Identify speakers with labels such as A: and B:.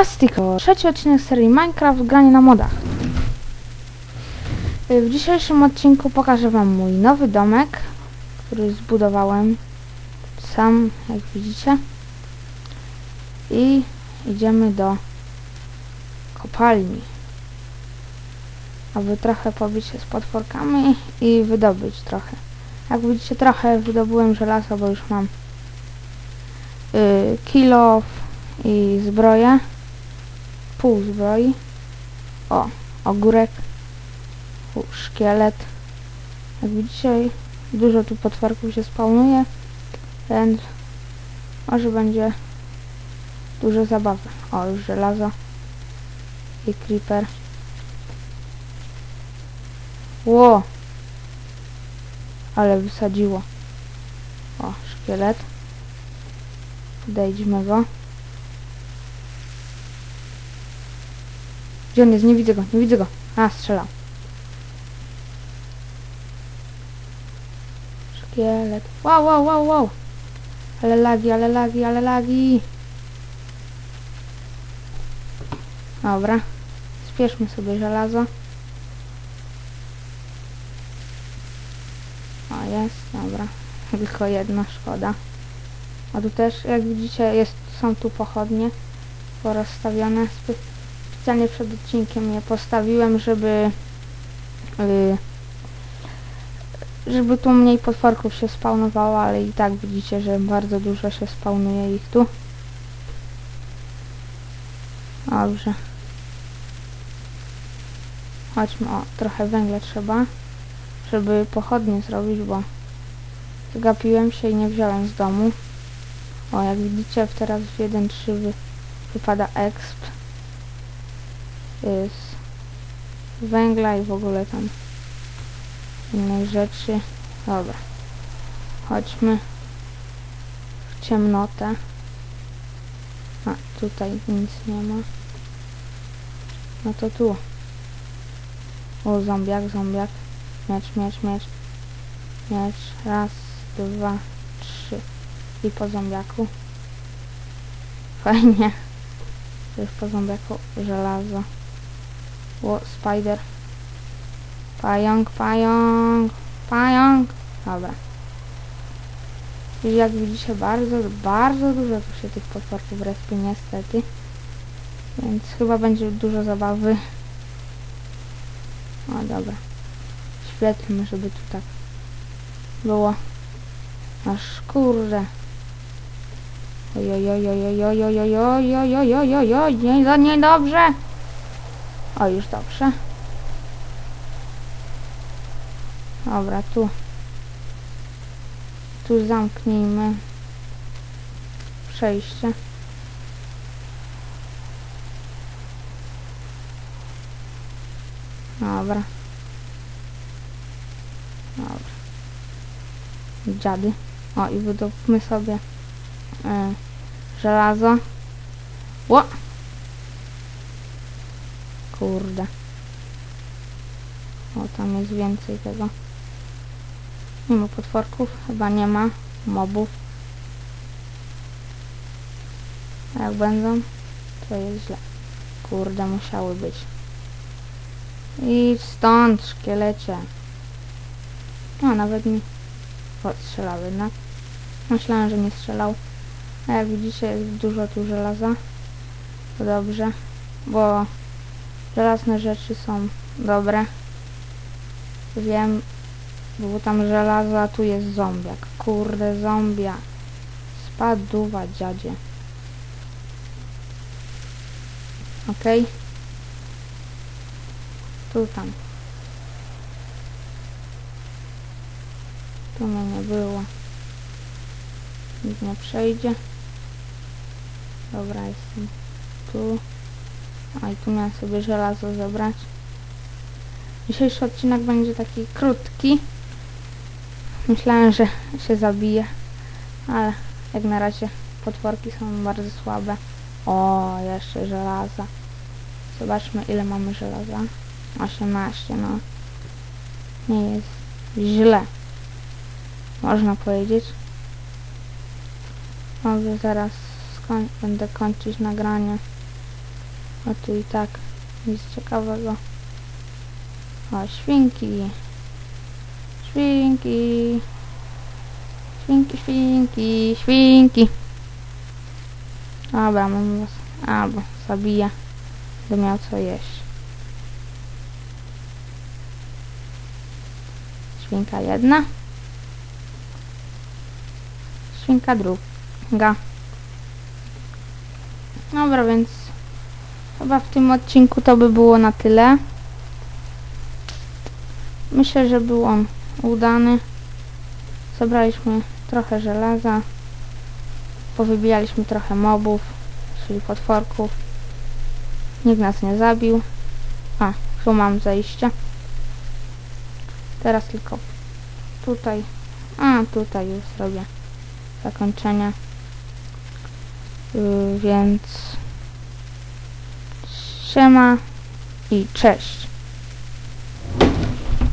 A: Plastico, trzeci odcinek serii Minecraft granie na modach. W dzisiejszym odcinku pokażę wam mój nowy domek, który zbudowałem sam, jak widzicie. I idziemy do kopalni, aby trochę pobić się z potworkami i wydobyć trochę. Jak widzicie, trochę wydobyłem żelaza, bo już mam y, kilo i zbroję. Pół zbroi. O, ogórek. Szkielet. Jak widzicie, dużo tu potworków się spawnuje, więc może będzie dużo zabawy. O, już żelazo i creeper. Ło! Ale wysadziło. O, szkielet. Dejdźmy go. Gdzie on jest? Nie widzę go, nie widzę go. A, strzelał. Szkielet. Wow, wow, wow, wow. Ale lagi, ale lagi, ale lagi. Dobra. Spieszmy sobie żelazo. O, jest, dobra. Tylko jedna, szkoda. A tu też, jak widzicie, jest, są tu pochodnie porozstawione. Spe specjalnie przed odcinkiem je postawiłem, żeby y, żeby tu mniej potworków się spawnowało, ale i tak widzicie, że bardzo dużo się spawnuje ich tu. Dobrze. Chodźmy, o, trochę węgla trzeba, żeby pochodnie zrobić, bo zgapiłem się i nie wziąłem z domu. O, jak widzicie, teraz w 1.3 wy, wypada exp z węgla i w ogóle tam innych rzeczy. Dobra. Chodźmy w ciemnotę. A, tutaj nic nie ma. No to tu. O, zombiak, zombiak. Miecz, miecz, miecz. Miecz. Raz, dwa, trzy. I po zombiaku. Fajnie. Już po zombiaku żelazo. O, spider. Pająk, pająk, pająk. Dobra. I jak widzicie, bardzo, bardzo dużo tu się tych potworków respi, niestety. Więc chyba będzie dużo zabawy. O, dobra. Świetlmy, żeby tu tak było. Aż kurde. Ojojojojojojojojojojojojojojoj, nie, niedobrze. O, już dobrze. Dobra, tu. Tu zamknijmy przejście. Dobra. Dobra. Dziady. O, i wydobmy sobie e, żelazo. Ło! Kurde. O, tam jest więcej tego. Nie ma potworków? Chyba nie ma. Mobów. A jak będą, to jest źle. Kurde, musiały być. Idź stąd, szkielecie. No, nawet mi odstrzelał jednak. Myślałem, że nie strzelał. A jak widzicie, jest dużo tu żelaza. To dobrze, bo żelazne rzeczy są dobre. Wiem, było tam żelazo, a tu jest zombiak. Kurde, zombia. Spaduwa, dziadzie. Okej. Tu tam. Tu mnie nie było. Nikt nie przejdzie. Dobra, jestem tu. A i tu miałem sobie żelazo zebrać. Dzisiejszy odcinek będzie taki krótki. Myślałem, że się zabije, ale jak na razie potworki są bardzo słabe. O, jeszcze żelaza. Zobaczmy ile mamy żelaza. 18, no. Nie jest źle. Można powiedzieć. Może zaraz skoń będę kończyć nagranie. A tu i tak nic ciekawego. O, świnki. Świnki. Świnki, świnki, świnki. Dobra, mam was. Albo zabiję. Będę miał co jeść. Świnka jedna. Świnka druga. Dobra, więc chyba w tym odcinku to by było na tyle. Myślę, że był on udany. Zebraliśmy trochę żelaza. Powybijaliśmy trochę mobów, czyli potworków. Nikt nas nie zabił. A, tu mam zejście. Teraz tylko tutaj. A, tutaj już zrobię zakończenie. Yy, więc siema i cześć.